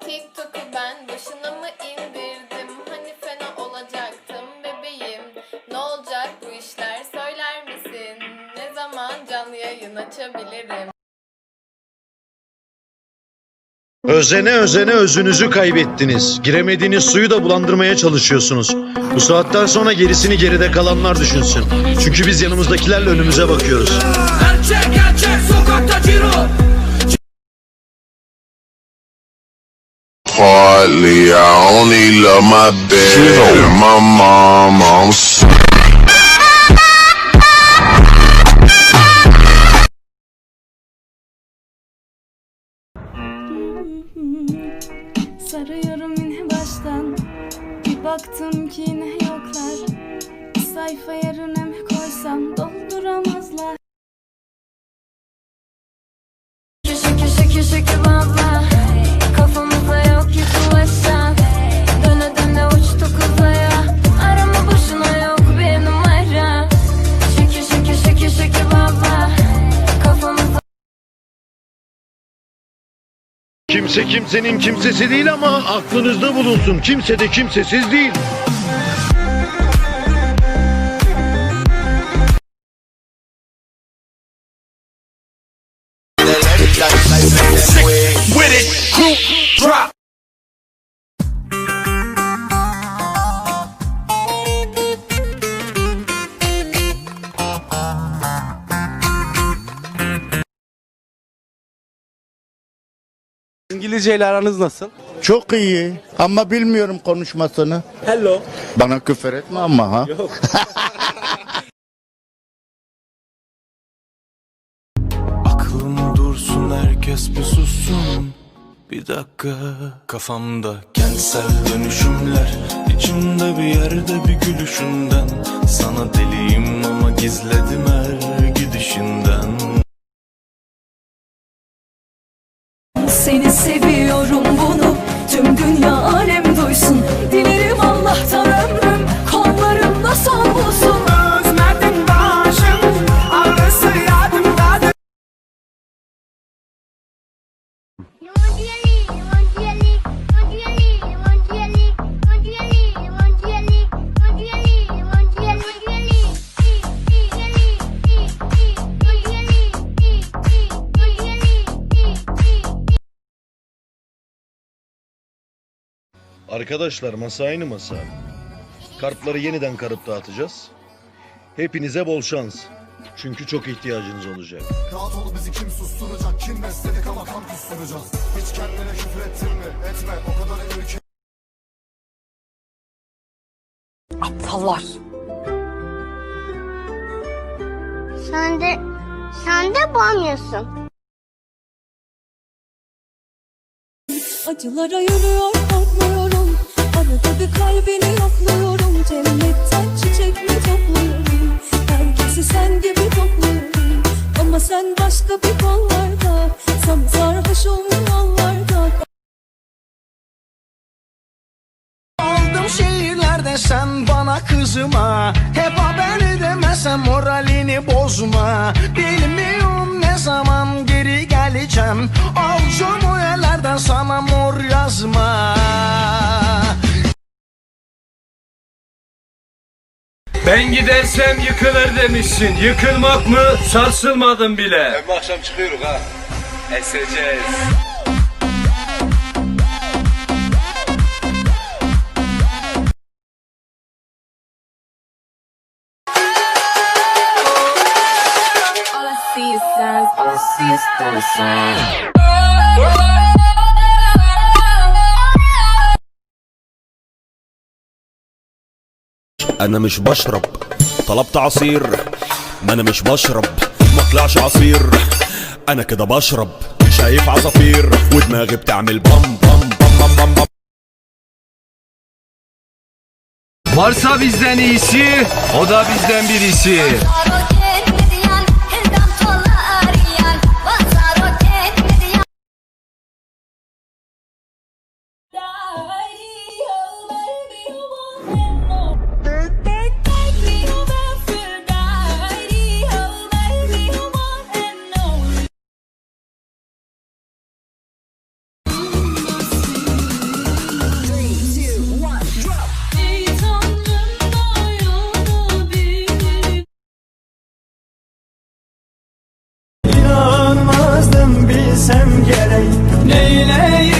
TikTok'u ben başına mı indirdim? Hani fena olacaktım bebeğim. Ne olacak bu işler söyler misin? Ne zaman canlı yayın açabilirim? Özene özene özünüzü kaybettiniz. Giremediğiniz suyu da bulandırmaya çalışıyorsunuz. Bu saatten sonra gerisini geride kalanlar düşünsün. Çünkü biz yanımızdakilerle önümüze bakıyoruz. Gerçek gerçek sokakta ciro. Hardly, I only love my dad and my mom. I'm sorry. Sarıyorum yine baştan Bir baktım ki yine yoklar Bir sayfa yerine Kimse kimsenin kimsesi değil ama aklınızda bulunsun. Kimse de kimsesiz değil. İngilizce ile aranız nasıl? Çok iyi ama bilmiyorum konuşmasını. Hello. Bana küfür etme ama ha. Aklım dursun herkes bir sussun Bir dakika kafamda kentsel dönüşümler içimde bir yerde bir gülüşünden Sana deliyim ama gizledim her Arkadaşlar masa aynı masa. Kartları yeniden karıp dağıtacağız. Hepinize bol şans. Çünkü çok ihtiyacınız olacak. Rahat ol bizi kim susturacak Kim besledik ama kan kusturacağız Hiç kendine küfür ettin mi etme o kadar ülke Aptallar Sen de, sen de bağımıyorsun. Acılara yürüyor Bir kalbini yokluyorum. Cennetten çiçek topluyorum? Herkesi sen gibi topluyorum. Ama sen başka bir kollarda Sana sarhoş Aldım şehirlerde sen bana kızma. Hep haber demesem moralini bozma. Bilmiyorum ne zaman geri geleceğim. Alacağım o yerlerden sana mor yazma Ben gidersem yıkılır demişsin. Yıkılmak mı? Sarsılmadım bile. Bu akşam çıkıyoruz ha. Eseceğiz. All I see is signs, all I see is dollar أنا مش بشرب طلبت عصير ما أنا مش بشرب ما طلعش عصير أنا كده بشرب شايف عصافير ودماغي بتعمل بام بام بام بام بام, بام. Varsa bizden iyisi, o da bizden birisi. Dileğim